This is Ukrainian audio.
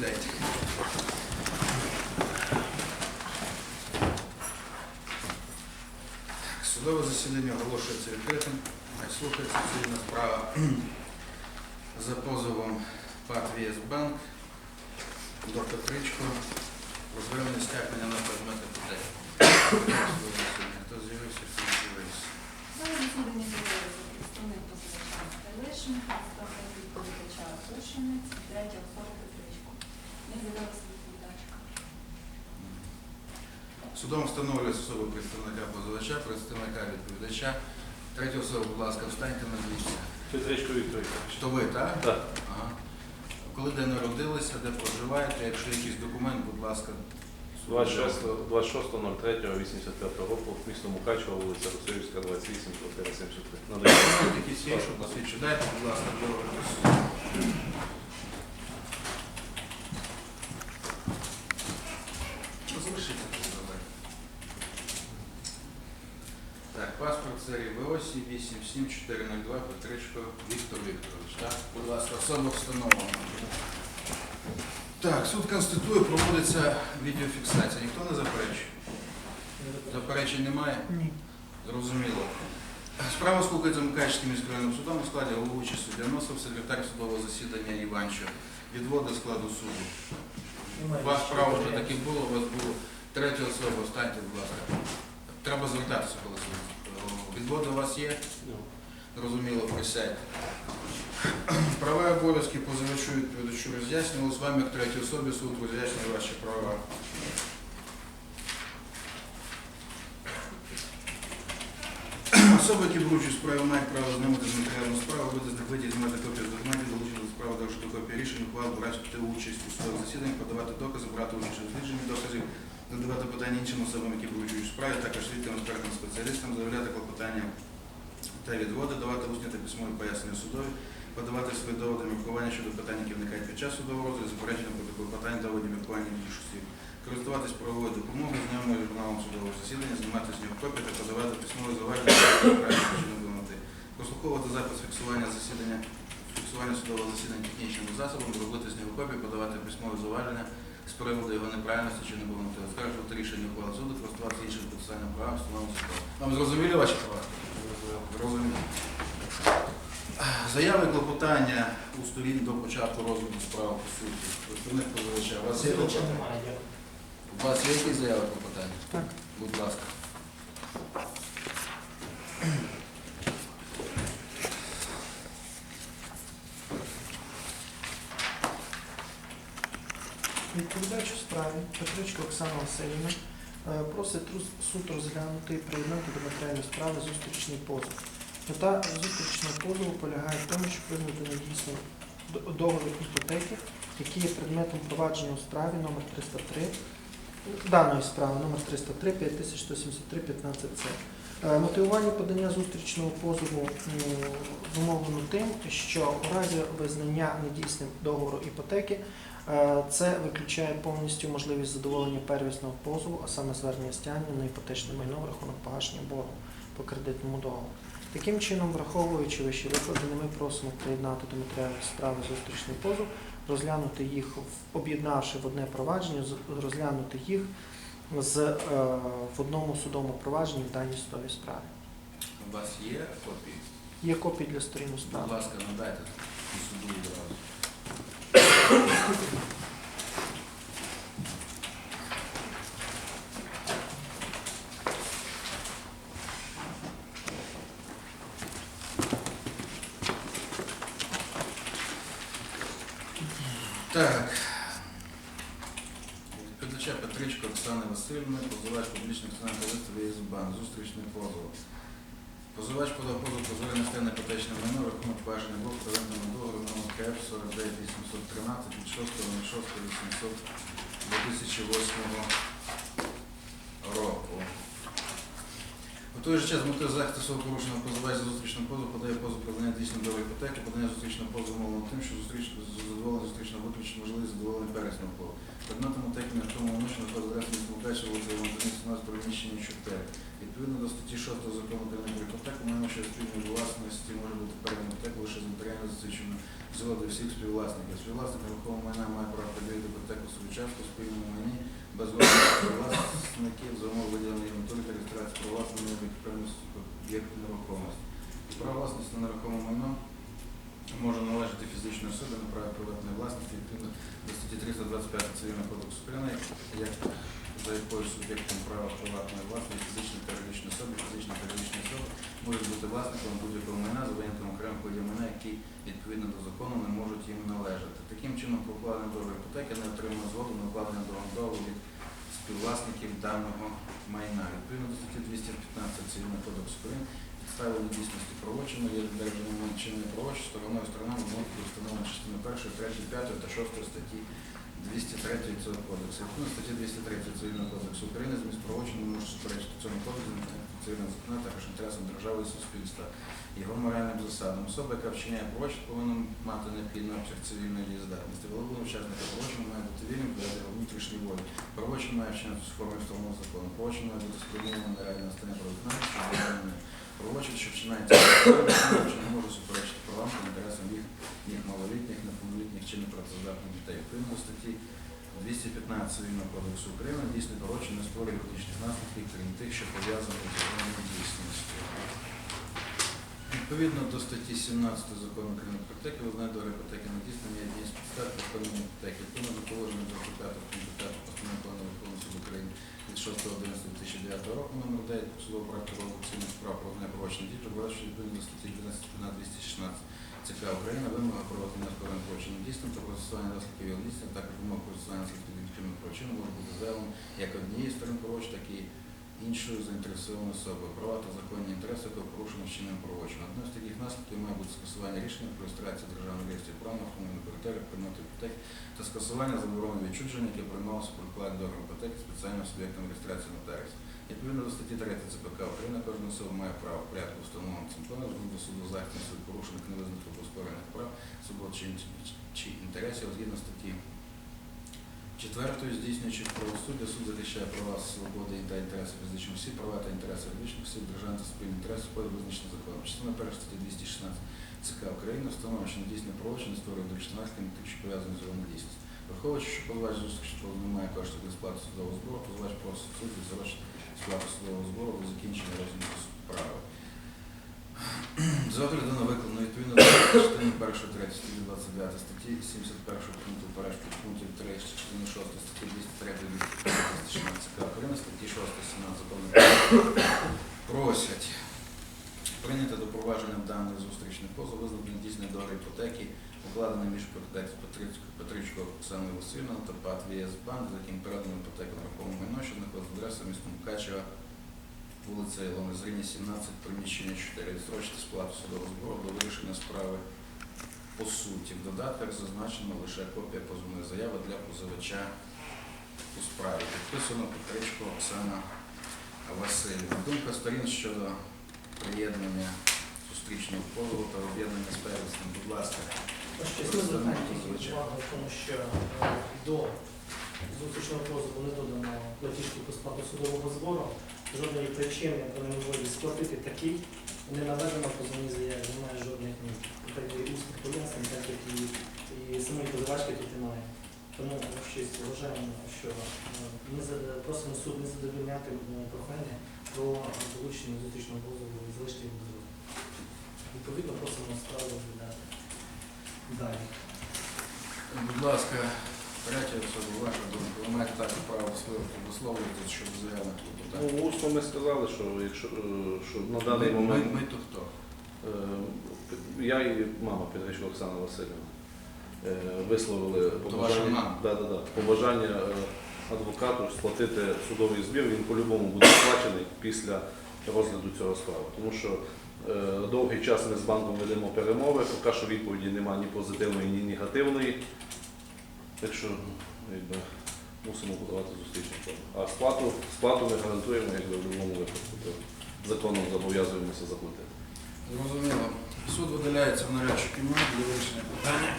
Сідайте. Судове засідання оголошується відкритим. Слухається цивільна справа за позовом ПАТ ВС Банк до Петричко про звернення стягнення на предмети питання. Судове засідання. Хто з'явився, хто не з'явився. Зараз засідання з'явилися представник позивача Телешин, представник відповідача Тушинець, третя особа Судом встановлюється особа представника позивача, представника відповідача. Третя особа, будь ласка, встаньте на місце. Петричко Віктор Вікторович. То ви, так? Так. Ага. Коли де народилися, де проживаєте, якщо якийсь документ, будь ласка. 26 26.03.85 року, місто Мукачево, вулиця Русилівська, 28, квартира 73. Надаю. Якісь є, щоб будь ласка, до суду. Залишіться тут давай. Так, паспорт це ВОСі 87402 Петричко Віктор Вікторович. Так, будь ласка, особа встановлена. Так, суд конститує, проводиться відеофіксація. Ніхто не заперечує? Заперечень немає? Ні. Зрозуміло. Справа слухається Мукачівським міськрайонним судом у складі головуючий суддя Носов, секретар судового засідання Іванчо. Відводи складу суду. У вас право вже таки було, у вас було третя особа, встаньте, будь ласка. Треба звертатися, коли суд. Відводи у вас є? Зрозуміло, присядьте. Права і обов'язки позивачу відповідачу роз'яснювали. З вами як третій особі суд роз'яснює ваші права. Особи, які у справі, мають право знайомити з матеріалом справи, видати витяг, знімати копію з документів, долучити до справи, дорожити копію рішень, ухвал, брати участь у судових засіданнях, подавати докази, брати участь у дослідженні доказів, задавати питання іншим особам, які участь у справі, також свідкам, експертним спеціалістам, заявляти клопотання та відводи, давати усні та письмові пояснення судові, подавати свої доводи міркування щодо питань, які виникають під час судового розгляду, заперечення проти клопотань, доводів міркування більшості, користуватись правовою допомогою, знайомою журналом судового засідання, знімати з нього копії та подавати письмові зауваження. Прослуховувати запис фіксування засідання, фіксування судового засідання технічним засобом, зробити з нього копії, подавати письмові зауваження з приводу його неправильності чи неповноти, оскаржувати рішення ухвали суду, користуватися іншим процесуальним правом, встановленим судом. Вам зрозуміли ваші права? Зрозуміло. Заяви клопотання у сторін до початку розгляду справи по суті. Представник позивача. У вас є клопотання? У вас є якісь заяви клопотання? Так. Будь ласка. Відповідач у справі Петричко Оксана Васильівна е, просить суд розглянути і приєднати до матеріальної справи зустрічний позов. Мета зустрічного позову полягає в тому, щоб визнати недійсним договір іпотеки, який є предметом провадження у справі номер 303 даної справи номер 303 5173 15 c Е, Мотивування подання зустрічного позову зумовлено тим, що у разі визнання недійсним договору іпотеки Це виключає повністю можливість задоволення первісного позову, а саме звернення стягнення на іпотечне майно в рахунок погашення боргу по кредитному договору. Таким чином, враховуючи вищі викладені, ми просимо приєднати до матеріалів справи зустрічний позов, розглянути їх, об'єднавши в одне провадження, розглянути їх з, е, в одному судовому провадженні в даній судовій справі. У вас є копії? Є копії для сторін у справі. Будь ласка, надайте суду відразу. Так. Відповідача Петричко Оксани Васильівни, позивач публічних акціонерних товариств ВСБАН, зустрічний позов. Позивач подав позов про звернення стане іпотечне майно, рахунок боргу по рентному договору номер КФ 49813 від 6.06.800 2008 року. У той же час метою захисту свого порушеного позивач за зустрічним позовом подає позов про знання дійсної договір іпотеки, подання зустрічного позову мовлено тим, що задоволення зустрічного виключно можливість задоволення пересного позову. Предметом утеки на тому умишлено позивач міста Мукачева вулиця у нас приміщення 4. Відповідно до статті 6 закону про іпотеку, майно що спільної власності може бути передано іпотеку лише з нотаріально засвідченою згоди всіх співвласників. Співвласник нерухомого майна має право поділити іпотеку свою частку в спільному майні без згоди співвласників за умов виділення їм методики реєстрації права власного об'єкту нерухомості. Право власності на нерухоме майно може належати фізичній особі на право приватної власності відповідно до статті 325 Цивільного кодексу України, як за якою суб'єктом права приватної власності фізичної та юридичної особи, фізична та юридична особа можуть бути власником будь-якого майна винятком окремих які відповідно до закону не можуть їм належати. Таким чином, по укладенню договору іпотеки не отримує згоду на укладення договору від співвласників даного майна. Відповідно до статті 215 Цивільного кодексу України підставою дійсності правочину є додержання чинної правочину стороною сторонами встановлено частини 1, 3, 5 та 6 статті 203 цього кодексу. Відповідно статті 203 Цивільного кодексу України зміст правочину може суперечити цьому кодексу цивільного закону також інтересам держави і суспільства. Його моральним засадам. Особа, яка вчиняє правочин, повинна мати необхідний обсяг цивільної дієздатності. Головним учасником правочину має бути вільним для внутрішньої волі. Правочин має вчиняти з формою встановленого закону. Правочин має бути спрямований на реальне настання правознання, що вчинається що не може суперечити правам та інтересам їх, їх малолітніх, неповнолітніх чи непрацездатних дітей. Відповідно статті 215 Цивільного кодексу України дійсний правочин не створює юридичних наслідків, крім тих, що пов'язані з його дійсністю. Відповідно до статті 17 закону України про іпотеки, визнає до іпотеки на дійснення однієї з підстав виконання іпотеки. Відповідно до положення 25 пункту 5 постанови плану суду України від 6.11.2009 року номер 9 посудового проекту розгляду цивільних справ про провадження дій, перебуваючи відповідно до статті 12 на 216 ЦК України, вимога про визнання скорим провадженням дійсним та наслідків його дійснення, також вимога процесуальних наслідків відповідним провадженням може бути заявлено як однієї сторони провадження, так і іншою заінтересованою особою. Права та законні інтереси, які порушені вчиненням провадження. Одним з таких наслідків має бути скасування рішення про реєстрацію державної реєстрів прав на автомобільних територіях, приймати іпотеки та скасування заборони відчудження, яке приймалося при вкладі договору іпотеки спеціальним суб'єктом реєстрації нотаріусу. Відповідно до статті 3 ЦПК України, кожна особа має право порядку встановленого цим планом до суду захисту своїх порушених невизнаних або оспорених прав, свобод чи, чи інтересів згідно статті Четвертою, здійснюючи правосуддя, суд захищає права, свободи та інтереси фізичних осіб, права та інтереси юридичних осіб, державних та спільних інтересів, коли визначені законом. Частина перша статті 216 ЦК України встановлено, що недійсне правочин створює до 14 тих, що пов'язані з його недійсністю. Враховуючи, що позивач зустріч не має коштів для сплати судового збору, позивач просить суд відсрочити сплату судового збору до закінчення розгляду справи. З огляду викладено відповідно до частини 1 3 статті 29 статті 71 пункту першого пунктів 3 частини 6 статті 203 216 ЦК України, статті 6 17 закону просять прийняти до провадження даної зустрічний позов, визнати дійсний договір іпотеки, укладений між Петричко Оксаною Васильівною та ПАТ ВС Банк, за яким передано іпотеку на рухоме майно, що знаходиться адреса місто Мукачева, вулиця Ілони Зрині, 17, приміщення 4. Відстрочити сплату судового збору до вирішення справи по суті. В додатках зазначено лише копія позовної заяви для позивача у справі. Підписано Петричко Оксана Васильівна. Думка сторін щодо приєднання зустрічного позову та об'єднання з первісним. Будь ласка. Звертання тільки увагу в тому, що е, до зустрічного позову не додано платіжки по сплату судового збору. Жодної причини по неможливості сплатити такий не наведено позовній заяві, немає жодних ні усних пояснень, так як і, і самої позивачки тут немає. Тому щось вважаємо, що е, ми просимо суд не задовольняти е, прохання про долучення зустрічного позову і залишити його. Відповідно, просимо справу розглядати далі. Будь ласка, третя особа, ваша думка. Ви маєте також право висловлювати щодо заяви клопотання. Ну, усно ми сказали, що якщо е, що на даний Ми- момент Ми, ми то хто? е, я і мама Петричко Оксана Васильівна е, висловили ваша побажання, да, да, да, побажання е, адвокату сплатити судовий збір, він по-любому буде сплачений після розгляду цього справи. Тому що довгий час ми з банком ведемо перемови, поки що відповіді немає ні позитивної, ні негативної. Так що якби, мусимо подавати зустрічну форму. А сплату, сплату ми гарантуємо якби, в будь-якому випадку. Законом зобов'язуємося заплатити. Зрозуміло. Суд видаляється в нарядчу кімнат для вирішення питання.